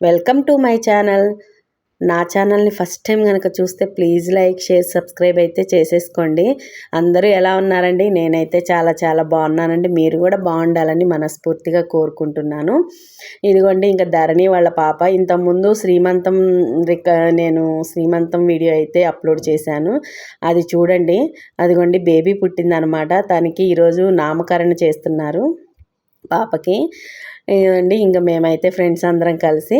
Welcome to my channel. నా ఛానల్ని first time కనుక చూస్తే ప్లీజ్ లైక్ షేర్ సబ్స్క్రైబ్ అయితే చేసేసుకోండి. అందరూ ఎలా ఉన్నారండి? నేనైతే చాలా చాలా బాగున్నానండి. మీరు కూడా బాగుండాలని మనస్ఫూర్తిగా కోరుకుంటున్నాను. ఇదిగోండి ఇంకా ధరణి వాళ్ళ పాప. ఇంతకుముందు శ్రీమంతం రిక నేను శ్రీమంతం వీడియో అయితే అప్లోడ్ చేశాను. అది చూడండి. అదిగోండి బేబీ పుట్టిందనమాట. తనకి ఈరోజు నామకరణ చేస్తున్నారు పాపకి. అండి ఇంకా మేమైతే ఫ్రెండ్స్ అందరం కలిసి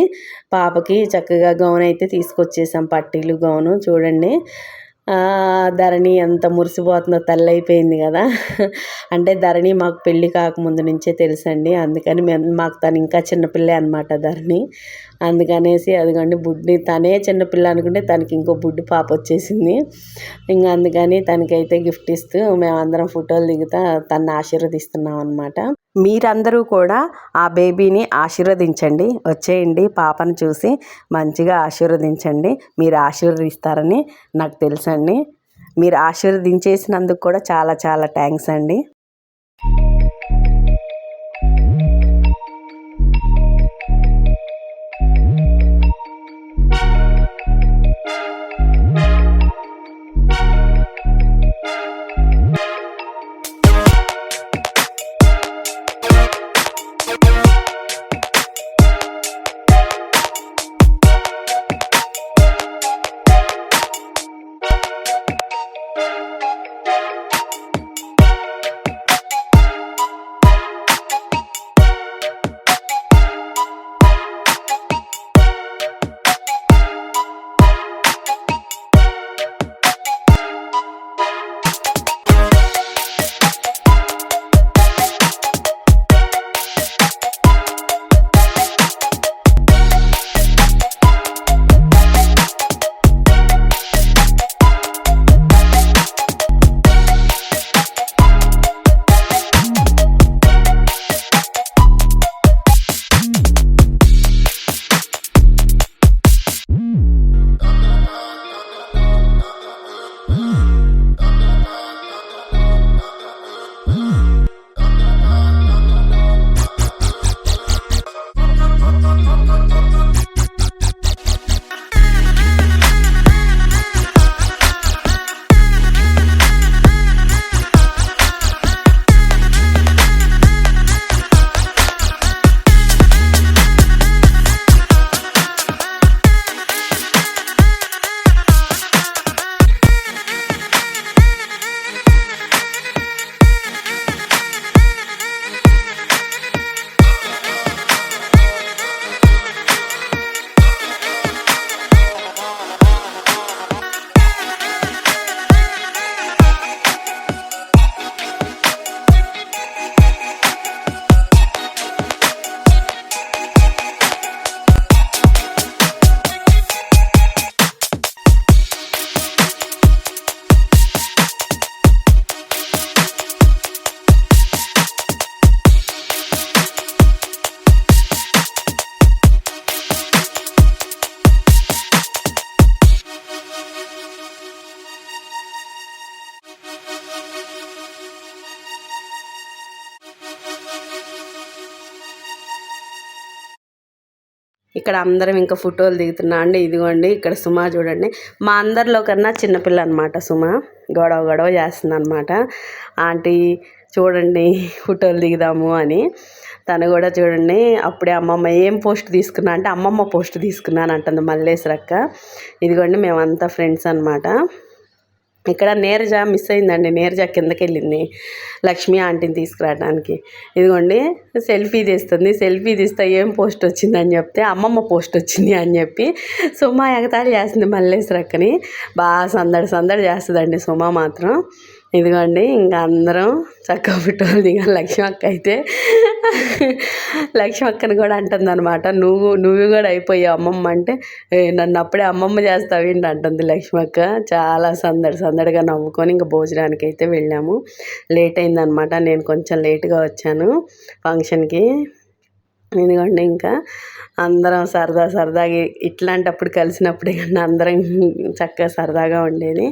పాపకి చక్కగా గౌన్ అయితే తీసుకొచ్చేసాం పట్టీలు గౌను చూడండి. ధరణి ఎంత మురిసిపోతుందో తల్లి అయిపోయింది కదా. అంటే ధరణి మాకు పెళ్ళి కాకముందు నుంచే తెలుసండి. అందుకని మేము మాకు తను ఇంకా చిన్నపిల్లే అనమాట ధరణి. అందుకనేసి అదిగోండి బుడ్డి తనే చిన్నపిల్ల అనుకుంటే తనకి ఇంకో బుడ్డి పాప వచ్చేసింది. ఇంకా అందుకని తనకైతే గిఫ్ట్ ఇస్తూ మేమందరం ఫోటోలు దిగుతా తను ఆశీర్వదిస్తున్నాం అనమాట మీరందరూ కూడా ఆ బేబీని ఆశీర్వదించండి. వచ్చేయండి పాపను చూసి మంచిగా ఆశీర్వదించండి. మీరు ఆశీర్వదిస్తారని నాకు తెలుసండి. మీరు ఆశీర్వదించేసినందుకు కూడా చాలా చాలా థ్యాంక్స్ అండి. ఇక్కడ అందరం ఇంకా ఫోటోలు దిగుతున్నా అండి ఇదిగోండి ఇక్కడ సుమా చూడండి. మా అందరిలో కన్నా చిన్నపిల్ల అనమాట సుమ. గొడవ గొడవ చేస్తుంది అనమాట ఆంటీ చూడండి ఫోటోలు దిగుదాము అని. తను కూడా చూడండి అప్పుడే అమ్మమ్మ ఏం పోస్ట్ తీసుకున్నా అంటే అమ్మమ్మ పోస్ట్ తీసుకున్నాను అంటుంది మల్లేశ్వరక్క. ఇదిగోండి మేమంతా ఫ్రెండ్స్ అనమాట ఇక్కడ నీరజ మిస్ అయిందండి. నీరజ కిందకి వెళ్ళింది లక్ష్మి ఆంటీని తీసుకురావడానికి. ఇదిగోండి సెల్ఫీ తీస్తుంది. సెల్ఫీ తీస్తే ఏం పోస్ట్ వచ్చిందని చెప్తే అమ్మమ్మ పోస్ట్ వచ్చింది అని చెప్పి సుమా ఎగతాళి చేస్తుంది మల్లేశ్వరక్కని. బాగా సందడి సందడి చేస్తుందండి సుమా మాత్రం. ఇదిగోండి ఇంకా అందరం చక్కగా ఫోటోలు ఇంకా లక్ష్మి అక్క అయితే లక్ష్మి అక్కని కూడా అంటుంది అనమాట నువ్వు నువ్వు కూడా అయిపోయావు అమ్మమ్మ అంటే నన్ను అప్పుడే అమ్మమ్మ చేస్తావేంటి అంటుంది లక్ష్మి అక్క చాలా సందడి సందడిగా నవ్వుకొని ఇంకా భోజనానికి అయితే వెళ్ళాము. లేట్ అయిందనమాట నేను కొంచెం లేట్గా వచ్చాను ఫంక్షన్కి. ఎందుకంటే ఇంకా అందరం సరదా సరదాగా ఇట్లాంటప్పుడు కలిసినప్పుడే కన్నా అందరం చక్కగా సరదాగా ఉండేది.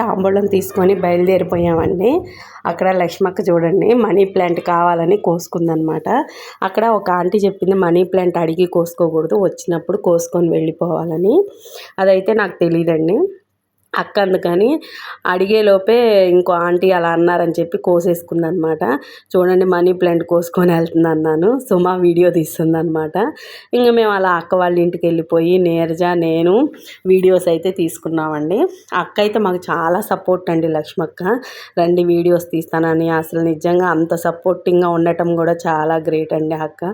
తాంబూలం తీసుకొని బయలుదేరిపోయామండి. అక్కడ లక్ష్మక్క చూడండి మనీ ప్లాంట్ కావాలని కోసుకుందనమాట. అక్కడ ఒక ఆంటీ చెప్పింది మనీ ప్లాంట్ అడిగి కోసుకోకూడదు వచ్చినప్పుడు కోసుకొని వెళ్ళిపోవాలని. అదైతే నాకు తెలియదండి అక్క అందుకని అడిగేలోపే ఇంకో ఆంటీ అలా అన్నారని చెప్పి కోసేసుకుంది అనమాట చూడండి మనీ ప్లాంట్ కోసుకొని వెళ్తుంది అన్నాను. సుమా వీడియో తీస్తుంది అనమాట ఇంకా మేము అలా అక్క వాళ్ళ ఇంటికి వెళ్ళిపోయి నేర్జా నేను వీడియోస్ అయితే తీసుకున్నామండి. అక్క అయితే మాకు చాలా సపోర్ట్ అండి లక్ష్మక్క. రండి వీడియోస్ తీస్తానని అసలు నిజంగా అంత సపోర్టింగ్గా ఉండటం కూడా చాలా గ్రేట్ అండి అక్క.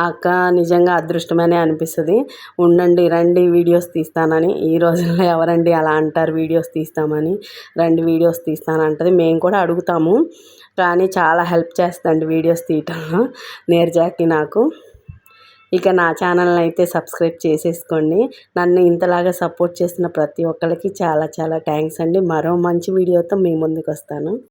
ఆ అక్క నిజంగా అదృష్టమనే అనిపిస్తుంది. ఉండండి రండి వీడియోస్ తీస్తానని. ఈ రోజుల్లో ఎవరండి అలా అంటారు వీడియో వీడియోస్ తీస్తామని రెండు వీడియోస్ తీస్తానంటది మేము కూడా అడుగుతాము. కానీ చాలా హెల్ప్ చేస్తుంది వీడియోస్ తీయటంలో. నేర్జాకి నాకు. ఇక నా ఛానల్ని అయితే సబ్స్క్రైబ్ చేసేసుకోండి. నన్ను ఇంతలాగా సపోర్ట్ చేసిన ప్రతి ఒక్కరికి చాలా చాలా థ్యాంక్స్ అండి. మరో మంచి వీడియోతో మీ ముందుకు వస్తాను